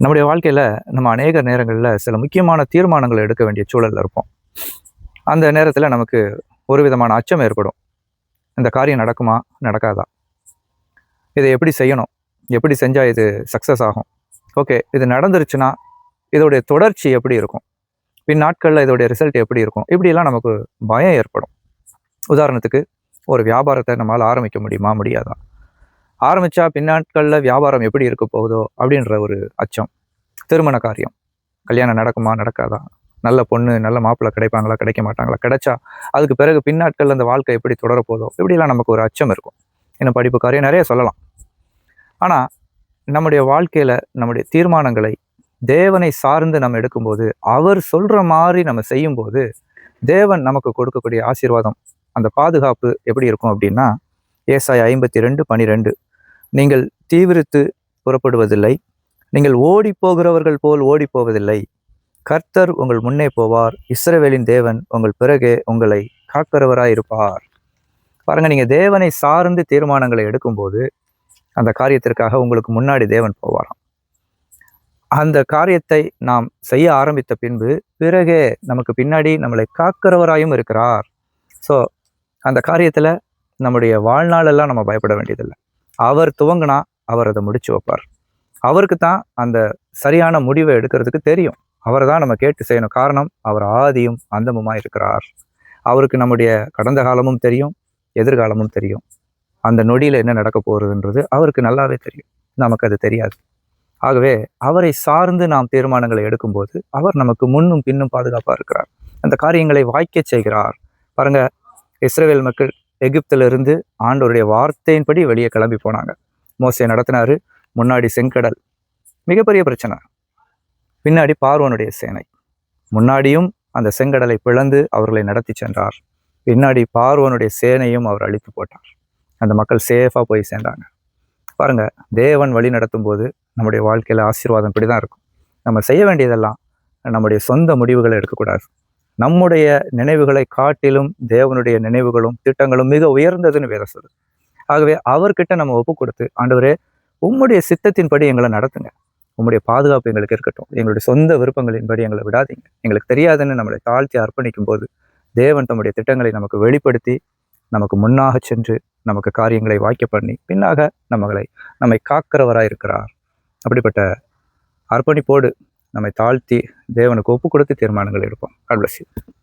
நம்முடைய வாழ்க்கையில் நம்ம அநேக நேரங்களில் சில முக்கியமான தீர்மானங்களை எடுக்க வேண்டிய சூழலில் இருப்போம். அந்த நேரத்தில் நமக்கு ஒரு விதமான அச்சம் ஏற்படும். இந்த காரியம் நடக்குமா? நடக்காதா? இதை எப்படி செய்யணும்? எப்படி செஞ்சால் இது சக்ஸஸ் ஆகும்? ஓகே இது நடந்துருச்சுன்னா இதோடைய தொடர்ச்சி எப்படி இருக்கும்? பின் நாட்களில் இதோடைய ரிசல்ட் எப்படி இருக்கும்? இப்படிலாம் நமக்கு பயம் ஏற்படும். உதாரணத்துக்கு ஒரு வியாபாரத்தை நம்மளால் ஆரம்பிக்க முடியுமா? முடியாதா? ஆரம்பித்தா பின்னாட்களில் வியாபாரம் எப்படி இருக்க போகுதோ அப்படின்ற ஒரு அச்சம். திருமண காரியம். கல்யாணம் நடக்குமா நடக்காதா? நல்ல பொண்ணு நல்ல மாப்பிள்ளை கிடைப்பாங்களா கிடைக்க மாட்டாங்களா? கிடைச்சா அதுக்கு பிறகு பின்னாட்கள் அந்த வாழ்க்கை எப்படி தொடரப்போதோ இப்படிலாம் நமக்கு ஒரு அச்சம் இருக்கும். என்ன படிப்பு காரியம் நிறைய சொல்லலாம். ஆனால் நம்முடைய வாழ்க்கையில் நம்முடைய தீர்மானங்களை தேவனை சார்ந்து நம்ம எடுக்கும்போது அவர் சொல்கிற மாதிரி நம்ம செய்யும்போது தேவன் நமக்கு கொடுக்கக்கூடிய ஆசீர்வாதம் அந்த பாதுகாப்பு எப்படி இருக்கும் அப்படின்னா ஏசாய் ஐம்பத்தி ரெண்டு பனிரெண்டு. நீங்கள் தீவிரித்து புறப்படுவதில்லை. நீங்கள் ஓடி போகிறவர்கள் போல் ஓடி போவதில்லை கர்த்தர் உங்கள் முன்னே போவார். இஸ்ரவேலின் தேவன் உங்கள் பிறகே உங்களை காக்கிறவராயிருப்பார். பாருங்க நீங்க தேவனை சார்ந்து தீர்மானங்களை எடுக்கும்போது அந்த காரியத்திற்காக உங்களுக்கு முன்னாடி தேவன் போவாராம். அந்த காரியத்தை நாம் செய்ய ஆரம்பித்த பின்பு பிறகே நமக்கு பின்னாடி நம்மளை காக்கிறவராயும் இருக்கிறார். ஸோ அந்த காரியத்தில் நம்முடைய வாழ்நாளெல்லாம் நம்ம பயப்பட வேண்டியதில்லை. அவர் துவங்கினா அவர் அதை முடிச்சு வைப்பார். அவருக்கு தான் அந்த சரியான முடிவை எடுக்கிறதுக்கு தெரியும். அவரை தான் நம்ம கேட்டு செய்யணும். காரணம் அவர் ஆதியும் அந்தமுமா இருக்கிறார். அவருக்கு நம்முடைய கடந்த காலமும் தெரியும் எதிர்காலமும் தெரியும். அந்த நொடியில் என்ன நடக்க போகிறதுன்றது அவருக்கு நல்லாவே தெரியும். நமக்கு அது தெரியாது. ஆகவே அவரை சார்ந்து நாம் தீர்மானங்களை எடுக்கும்போது அவர் நமக்கு முன்னும் பின்னும் பாதுகாப்பாக இருக்கிறார். அந்த காரியங்களை வாய்க்க செய்கிறார். பாருங்க இஸ்ரேல் மக்கள் எகிப்திலிருந்து ஆண்டவருடைய வார்த்தையின்படி வெளியே கிளம்பி போனாங்க. மோசை நடத்தினாரு முன்னாடி செங்கடல். மிகப்பெரிய பிரச்சனை. பின்னாடி பார்வனுடைய சேனை. முன்னாடியும் அந்த செங்கடலை பிளந்து அவர்களை நடத்தி சென்றார். பின்னாடி பார்வனுடைய சேனையும் அவர் அழித்து போட்டார். அந்த மக்கள் சேஃபாக போய் சேர்ந்தாங்க. பாருங்க தேவன் வழி நடத்தும் போது நம்முடைய வாழ்க்கையில் ஆசீர்வாதம் இப்படி தான் இருக்கும். நம்ம செய்ய வேண்டியதெல்லாம் நம்முடைய சொந்த முடிவுகளை எடுக்கக்கூடாது. நம்முடைய நினைவுகளை காட்டிலும் தேவனுடைய நினைவுகளும் திட்டங்களும் மிக உயர்ந்ததுன்னு வேற சொல்லு ஆகவே அவர்கிட்ட நம்ம ஒப்பு கொடுத்து ஆண்டவரே உம்முடைய சித்தத்தின்படி எங்களை நடத்துங்க. உம்முடைய பாதுகாப்பு எங்களுக்கு இருக்கட்டும். எங்களுடைய சொந்த விருப்பங்களின்படி எங்களை விடாதீங்க. எங்களுக்கு தெரியாதுன்னு நம்மளை தாழ்த்தி அர்ப்பணிக்கும் போது தேவன் தம்முடைய திட்டங்களை நமக்கு வெளிப்படுத்தி நமக்கு முன்னாக சென்று நமக்கு காரியங்களை வாய்க்க பண்ணி பின்னாக நம்மளை நம்மை காக்கிறவராக இருக்கிறார் அப்படிப்பட்ட அர்ப்பணிப்போடு நம்மை தாழ்த்தி தேவனுக்கு ஒப்பு கொடுத்து தீர்மானங்கள் எடுப்போம் God.